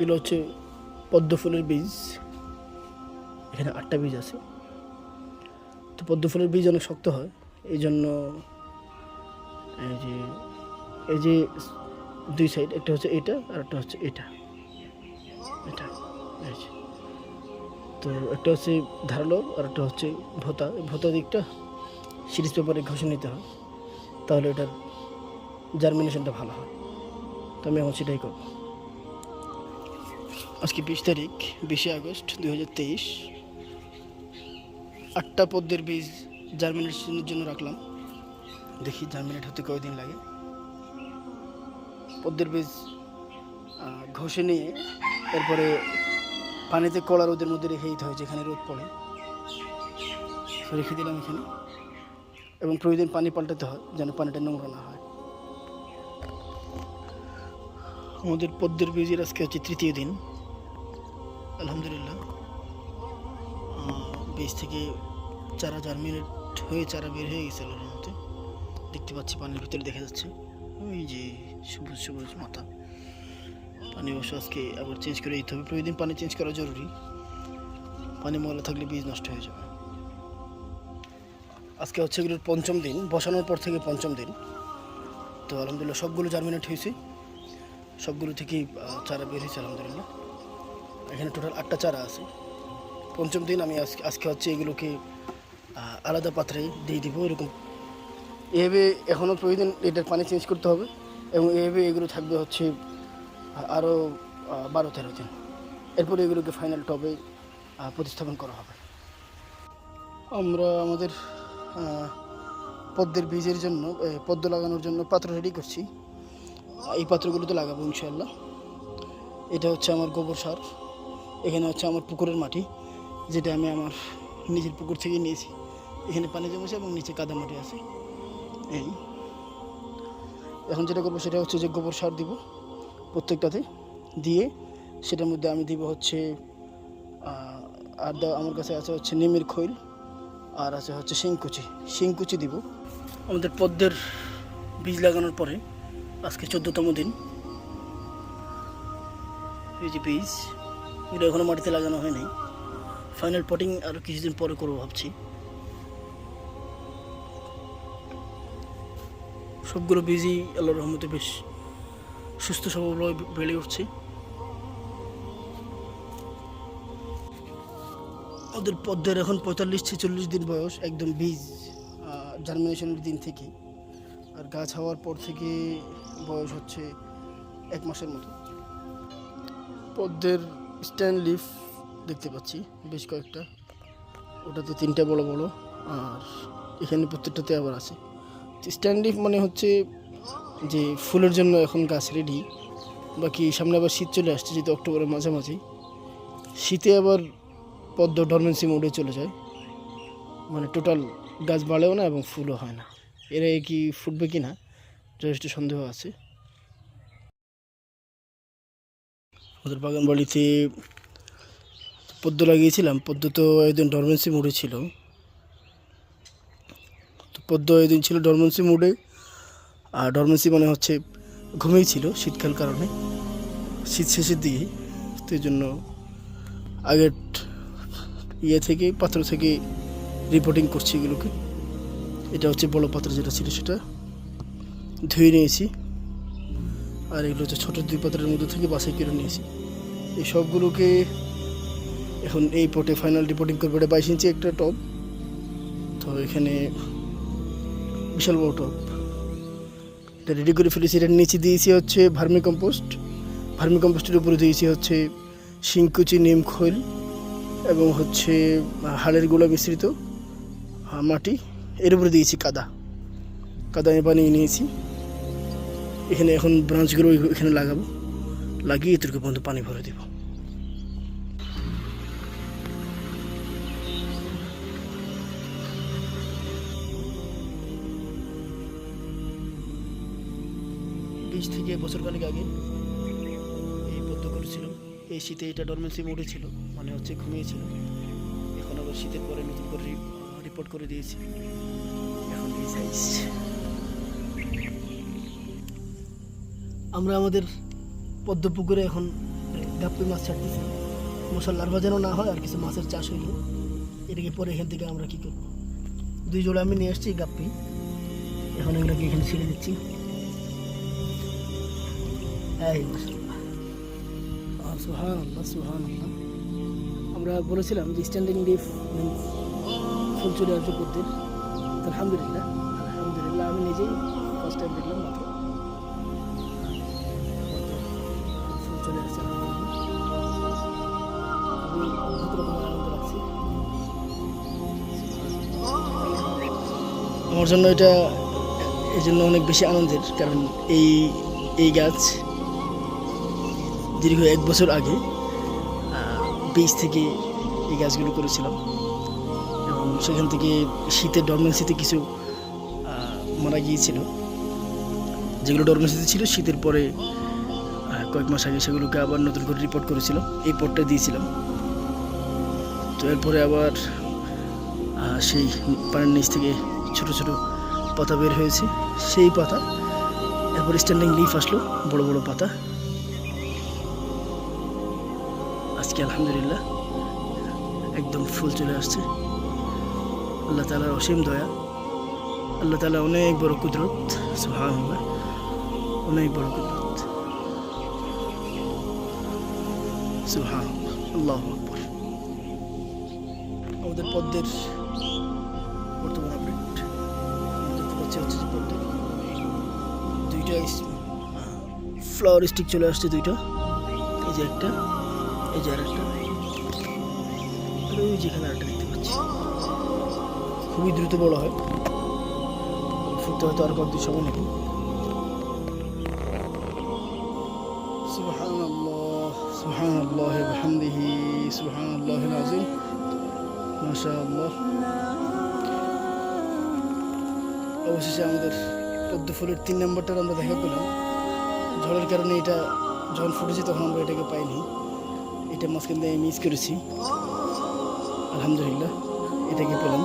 এগুলো হচ্ছে পদ্ম ফুলের বীজ। এখানে আটটা বীজ আছে। তো পদ্ম ফুলের বীজ অনেক শক্ত হয়। এই জন্য এই যে এই যে দুই সাইড একটা হচ্ছে এটা আর একটা হচ্ছে এটা। এটা তো একটা হচ্ছে ধারালো আর একটা হচ্ছে ভোতা। ভোতা দিকটা সিরিজ পেপারে ঘষে নিতে হয়। তাহলে এটার জার্মিনেশনটা ভালো হয়। তো আমি এখন সেটাই করব। আজকে বিশ তারিখ, বিশে আগস্ট দুই হাজার তেইশ। আটটা পদ্মের বীজ জার্মিনেশনের জন্য রাখলাম। দেখি জার্মিনেট হতে কয়দিন লাগে। পদ্মের বীজ ঘষে নিয়ে এরপরে পানিতে কলা রোদের মধ্যে রেখে দিতে হয় যেখানে রোদ পড়ে। রেখে দিলাম এখানে। এবং প্রতিদিন পানি পাল্টাতে হয় যেন পানিটা নোংরা না হয়। আমাদের পদ্মের বীজের আজকে হচ্ছে তৃতীয় দিন। আলহামদুলিল্লাহ। বীজ থেকে চারা জার্মিনেট হয়ে চারা বের হয়ে গেছে আল্লাহর মধ্যে দেখতে পাচ্ছি পানির ভিতরে দেখা যাচ্ছে। ওই যে সবুজ সবুজ মাথা। পানি অবশ্য আজকে আবার চেঞ্জ করে দিতে হবে। প্রতিদিন পানি চেঞ্জ করা জরুরি। পানি ময়লা থাকলে বীজ নষ্ট হয়ে যাবে। আজকে হচ্ছে এগুলোর পঞ্চম দিন। বসানোর পর থেকে পঞ্চম দিন। তো আলহামদুলিল্লাহ সবগুলো জার্মিনেট হয়েছে। সবগুলো থেকেই চারা বের হয়েছে আলহামদুলিল্লাহ। এখানে টোটাল আটটা চারা আছে। পঞ্চম দিন আমি আজকে আজকে হচ্ছে এগুলোকে আলাদা পাত্রে দিয়ে দিব এরকম। এভাবে এখনও প্রতিদিন এটার পানি চেঞ্জ করতে হবে এবং এভাবে এগুলো থাকবে হচ্ছে আরও বারো তেরো দিন। এরপরে এগুলোকে ফাইনাল টবে প্রতিস্থাপন করা হবে। আমরা আমাদের পদ্মের বীজের জন্য পদ্ম লাগানোর জন্য পাত্র রেডি করছি। এই পাত্রগুলোতে লাগাবো ইনশাল্লাহ এটা হচ্ছে আমার গোবর সার। এখানে হচ্ছে আমার পুকুরের মাটি, যেটা আমি আমার নিজের পুকুর থেকে নিয়েছি। এখানে পানি জমেছে এবং নিচে কাদা মাটি আছে। এই। এখন যেটা করব সেটা হচ্ছে যে গোবর সার দিব প্রত্যেকটাতে। দিয়ে সেটার মধ্যে আমি দিব হচ্ছে আর আমার কাছে আছে হচ্ছে নিমের খৈল, আর আছে হচ্ছে শিংকুচি। শিংকুচি দিব। আমাদের পদ্মের বীজ লাগানোর পরে আজকে চোদ্দতম দিন। এই যে বীজ। এগুলো এখনও মাটিতে লাগানো হয়নি ফাইনাল পটিং আরও কিছুদিন পরে করব ভাবছি। সবগুলো বীজই আল্লাহর রহমতে বেশ সুস্থ সবলভাবে বেড়ে উঠছে। ওদের পদ্মের এখন পঁয়তাল্লিশ ছেচল্লিশ দিন বয়স, একদম বীজ জার্মিনেশনের দিন থেকে। আর গাছ হওয়ার পর থেকে বয়স হচ্ছে এক মাসের মতো। পদ্মের স্ট্যান্ড লিফ দেখতে পাচ্ছি, বেশ কয়েকটা। ওটাতে তিনটা বড় বড়, আর এখানে প্রত্যেকটাতে আবার আছে। স্ট্যান্ড লিফ মানে হচ্ছে যে ফুলের জন্য এখন গাছ রেডি বাকি সামনে আবার শীত চলে আসছে, যেহেতু অক্টোবরের মাঝামাঝি। শীতে আবার পদ্ম ডরমেন্সি মোডে চলে যায়। মানে টোটাল গাছ বাড়েও না এবং ফুলও হয় না। এরা কি ফুটবে কি না যথেষ্ট সন্দেহ আছে। ওদের বাগান বাড়িতে পদ্ম লাগিয়েছিলাম। পদ্ম তো একদিন ডরমেন্সি মোডে ছিল। তো পদ্ম একদিন ছিল ডরমেন্সি মোডে আর ডরমেন্সি মানে হচ্ছে ঘুমিয়েই ছিল শীতকাল কারণে। শীত শেষের দিকে তো এই জন্য আগের ইয়ে থেকে, পাত্র থেকে রিপোর্টিং করছি এগুলোকে। এটা হচ্ছে বড় পাত্র যেটা ছিল সেটা ধুয়ে নিয়েছি। আর এগুলো হচ্ছে ছোটো দুই পাত্রের মধ্যে থেকে বাছাই করে নিয়েছি। এই সবগুলোকে এখন এই পটে ফাইনাল রিপোর্টিং করবে। এটা বাইশ ইঞ্চি একটা টপ তো এখানে বিশাল বড় টপ এটা রেডি করে ফেলেছি। এটার নিচে দিয়েছি হচ্ছে ভার্মি কম্পোস্ট ভার্মি কম্পোস্টের উপরে দিয়েছি হচ্ছে শিংকুচি, নিম খৈল এবং হচ্ছে হাড়ের গুঁড়া মিশ্রিত মাটি। এর উপরে দিয়েছি কাদা। কাদা আমি বানিয়ে নিয়েছি। এখানে এখন ব্রাঞ্চগুলো এখানে লাগাবো। লাগিয়ে এতটুকু পর্যন্ত পানি ভরে দেব। বীজ থেকে বছর কালেক আগে এই পদ্ম করেছিলাম এই শীতে এটা ডরমেন্সি মোডে ছিল মানে হচ্ছে ঘুমিয়েছিল। এখন আবার শীতের পরে নতুন করে রিপোর্ট করে দিয়েছি। এখন এই সাইজ আমরা আমাদের পদ্ম পুকুরে এখন গাপ্পি মাছ ছাড়তেছি। মশার লার্ভা যেন না হয় আর কিছু মাছের চাষ হইল। এটাকে পরে এখান থেকে আমরা কি করব? দুই জোড়া আমি নিয়ে আসছি গাপ্পি। এখন এগুলোকে এখানে ছেড়ে দিচ্ছি। আমরা বলেছিলাম যে স্ট্যান্ডিং লিফ মিন্স ফুল চলে আসবে করতে আলহামদুলিল্লাহ আলহামদুলিল্লাহ, আমি নিজেই ফার্স্ট টাইম দেখলাম মাত্র। আমার জন্য এটা এই জন্য অনেক বেশি আনন্দের, কারণ এই এই গাছ দীর্ঘ এক বছর আগে বীজ থেকে এই গাছগুলো করেছিলাম। এবং সেখান থেকে শীতের ডরমেন্সিতে কিছু মারা গিয়েছিল। যেগুলো ডরমেন্সিতে ছিল, শীতের পরে কয়েক মাস আগে সেগুলোকে আবার নতুন করে রিপোর্ট করেছিলাম। এই পটটা দিয়েছিলাম। তো এরপরে আবার সেই পানির নিচ থেকে ছোট ছোট পাতা বের হয়েছে। সেই পাতা, এরপর স্ট্যান্ডিং লিফ আসলো, বড় বড় পাতা। আজকে আলহামদুলিল্লাহ একদম ফুল চলে আসছে। আল্লাহ তালার অসীম দয়া। আল্লাহ তালা অনেক বড় কুদরত সুহান অনেক বড় কুদরত। সুহান আল্লাহ আমাদের পদ্মের বর্তমান আপডেট দেখতে পাচ্ছি হচ্ছে যে পদ্ম দুইটা ফ্লাওয়ার স্টিক চলে আসছে দুইটা এই যে একটা এই যে আরেকটা আর ওই যেখানে আরেকটা দেখতে পাচ্ছি খুবই দ্রুত বড় হয় ফুটতে হয়তো আর কয়েকদিন সময় নেবে سبحان الله سبحان الله وبحمده سبحان الله العظيم ما شاء الله অবশেষে আমাদের পদ্ম ফুলের তিন নম্বরটার আমরা দেখা পেলাম। ঝড়ের কারণে এটা যখন ফুটেছে তখন আমরা এটাকে পাইনি। এটা মাঝখান দিয়ে মিস করেছি। আলহামদুলিল্লাহ, এটাকে পেলাম।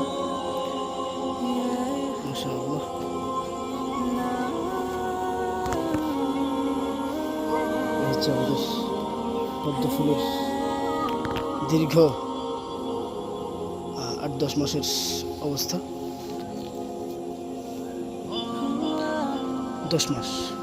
হচ্ছে আমাদের পদ্ম ফুলের দীর্ঘ আট দশ মাসের অবস্থা। দশ মাস।